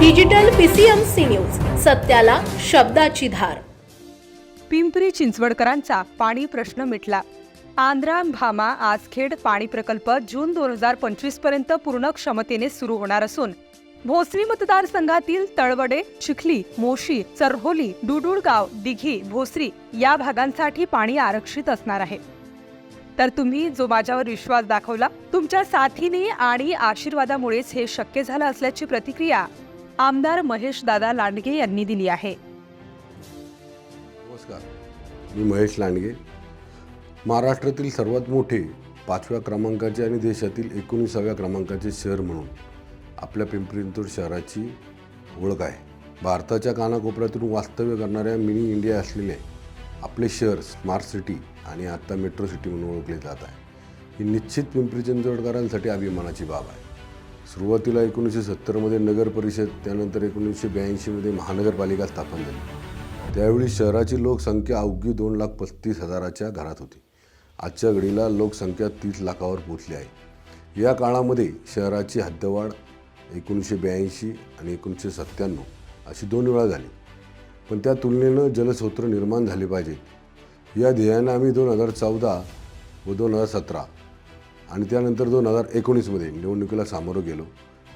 Digital PCMC news सत्याला शब्दाची धार. पिंपरी चिंचवडकरांचा पाणी प्रश्न मिटला. आंध्रा भामा आजखेड पाणी प्रकल्प जून दोन हजार पंचवीसपर्यंत पूर्ण क्षमतेने सुरू होणार असून भोसरी मतदारसंघातील तळवडे चिखली मोशी चरहोली डुडुळगाव दिघी भोसरी या भागांसाठी पाणी आरक्षित असणार आहे. तर तुम्ही जो माझ्यावर विश्वास दाखवला तुमच्या साथीने आणि आशीर्वादामुळेच हे शक्य झालं असल्याची प्रतिक्रिया आमदार महेश दादा लांडगे यांनी दिली आहे. नमस्कार. मी महेश लांडगे. महाराष्ट्रातील सर्वात मोठे पाचव्या क्रमांकाचे आणि देशातील एकोणीसाव्या क्रमांकाचे शहर म्हणून आपल्या पिंपरी चिंचवड शहराची ओळख आहे. भारताच्या कानाकोपऱ्यातून वास्तव्य करणाऱ्या मिनी इंडिया असलेले आपले शहर स्मार्ट सिटी आणि आत्ता मेट्रो सिटी म्हणून ओळखले जात आहे. ही निश्चित पिंपरी चिंचवडकरांसाठी अभिमानाची बाब आहे. सुरुवातीला एकोणीसशे सत्तरमध्ये नगर परिषद त्यानंतर एकोणीसशे ब्याऐंशीमध्ये महानगरपालिका स्थापन झाली. त्यावेळी शहराची लोकसंख्या अवघी दोन लाख पस्तीस हजाराच्या घरात होती. आजच्या घडीला लोकसंख्या तीस लाखावर पोचली आहे. या काळामध्ये शहराची हद्दवाढ एकोणीसशे ब्याऐंशी आणि एकोणीसशे सत्त्याण्णव अशी दोन वेळा झाली. पण त्या तुलनेनं जलस्रोत्र निर्माण झाले पाहिजेत. या ध्येयानं आम्ही दोन हजार चौदा व दोन हजार सतरा आणि त्यानंतर दोन हजार एकोणीसमध्ये निवडणुकीला सामोरं गेलो.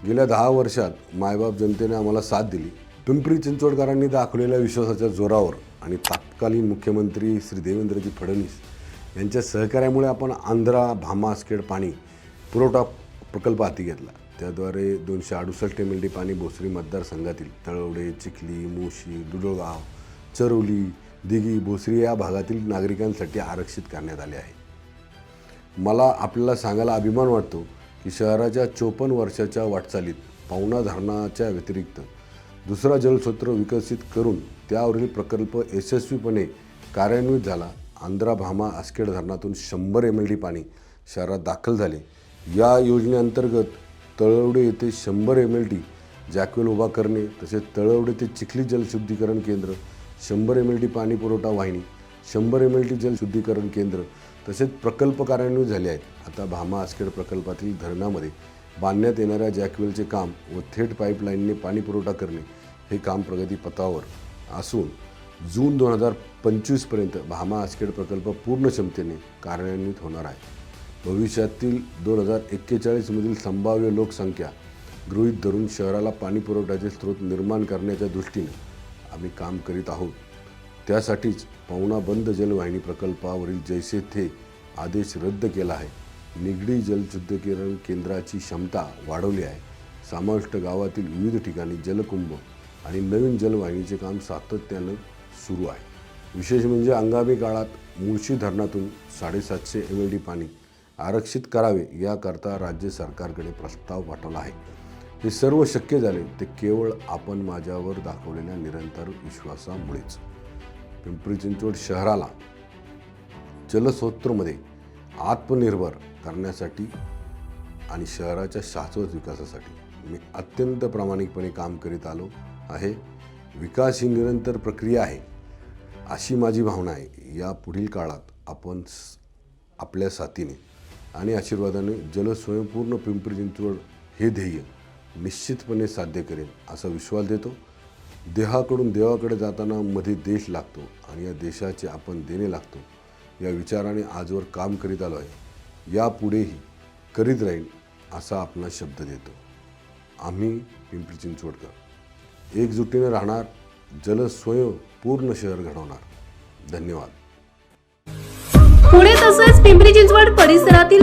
गेल्या दहा वर्षात मायबाप जनतेने आम्हाला साथ दिली. पिंपरी चिंचवडकरांनी दाखवलेल्या विश्वासाच्या जोरावर आणि तत्कालीन मुख्यमंत्री श्री देवेंद्रजी फडणवीस यांच्या सहकार्यामुळे आपण आंध्रा भामासखेड पाणी पुरवठा प्रकल्प हाती घेतला. त्याद्वारे दोनशे अडुसष्ट एम एल डी पाणी भोसरी मतदारसंघातील तळवडे चिखली मोशी दुडोगाव चरोली दिघी भोसरी या भागातील नागरिकांसाठी आरक्षित करण्यात आले आहे. मला आपल्याला सांगायला अभिमान वाटतो की शहराच्या चोपन्न वर्षाच्या वाटचालीत पावना धरणाच्या व्यतिरिक्त दुसरा जलस्रोत विकसित करून त्यावरील प्रकल्प यशस्वीपणे कार्यान्वित झाला. आंध्रा भामा आसखेड धरणातून शंभर एम एल डी पाणी शहरात दाखल झाले. या योजनेअंतर्गत तळवडे येथे शंभर एम एल डी जॅकवेल उभा करणे तसेच तळवडे ते चिखली जलशुद्धीकरण केंद्र शंभर एम एल डी पाणी पुरवठा वाहिनी शंभर एम एल डी जलशुद्धीकरण केंद्र तसेच प्रकल्प कार्यान्वित झाले आहेत. आता भामा आसखेड प्रकल्पातील धरणामध्ये बांधण्यात येणाऱ्या जॅकवेलचे काम व थेट पाईपलाईनने पाणीपुरवठा करणे हे काम प्रगतीपथावर असून जून दोन हजार पंचवीसपर्यंत भामा आसखेड प्रकल्प पूर्ण क्षमतेने कार्यान्वित होणार आहे. भविष्यातील दोन हजार एक्केचाळीसमधील संभाव्य लोकसंख्या गृहीत धरून शहराला पाणी पुरवठ्याचे स्रोत निर्माण करण्याच्या दृष्टीने आम्ही काम करीत आहोत. त्यासाठीच पवना बंद जलवाहिनी प्रकल्पावरील जैसे थे आदेश रद्द केला आहे. निगडी जलशुद्धीकरण केंद्राची क्षमता वाढवली आहे. समाविष्ट गावातील विविध ठिकाणी जलकुंभ आणि नवीन जलवाहिनीचे काम सातत्यानं सुरू आहे. विशेष म्हणजे आगामी काळात मुळशी धरणातून साडेसातशे एम एल डी पाणी आरक्षित करावे याकरता राज्य सरकारकडे प्रस्ताव पाठवला आहे. हे सर्व शक्य झाले ते केवळ आपण माझ्यावर दाखवलेल्या निरंतर विश्वासामुळेच. पिंपरी चिंचवड शहराला जलस्रोत्रमध्ये आत्मनिर्भर करण्यासाठी आणि शहराच्या शाश्वत विकासासाठी मी अत्यंत प्रामाणिकपणे काम करीत आलो आहे. विकास ही निरंतर प्रक्रिया आहे अशी माझी भावना आहे. या पुढील काळात आपण स- आपल्या साथीने आणि आशीर्वादाने जलस्वयंपूर्ण पिंपरी चिंचवड हे ध्येय निश्चितपणे साध्य करेन असा विश्वास देतो. देहाकडून देवाकडे जाताना मध्ये देश लागतो आणि या देशाचे आपण देणे लागतो. या विचाराने आजवर काम करीत आलो आहे यापुढेही करीत राहीन असा आपला शब्द देतो. आम्ही पिंपरी चिंचवडकर. एकजुटीने राहणार जलस्वयं पूर्ण शहर घडवणार. धन्यवाद. पुणे तसेच पिंपरी चिंचवड परिसरातील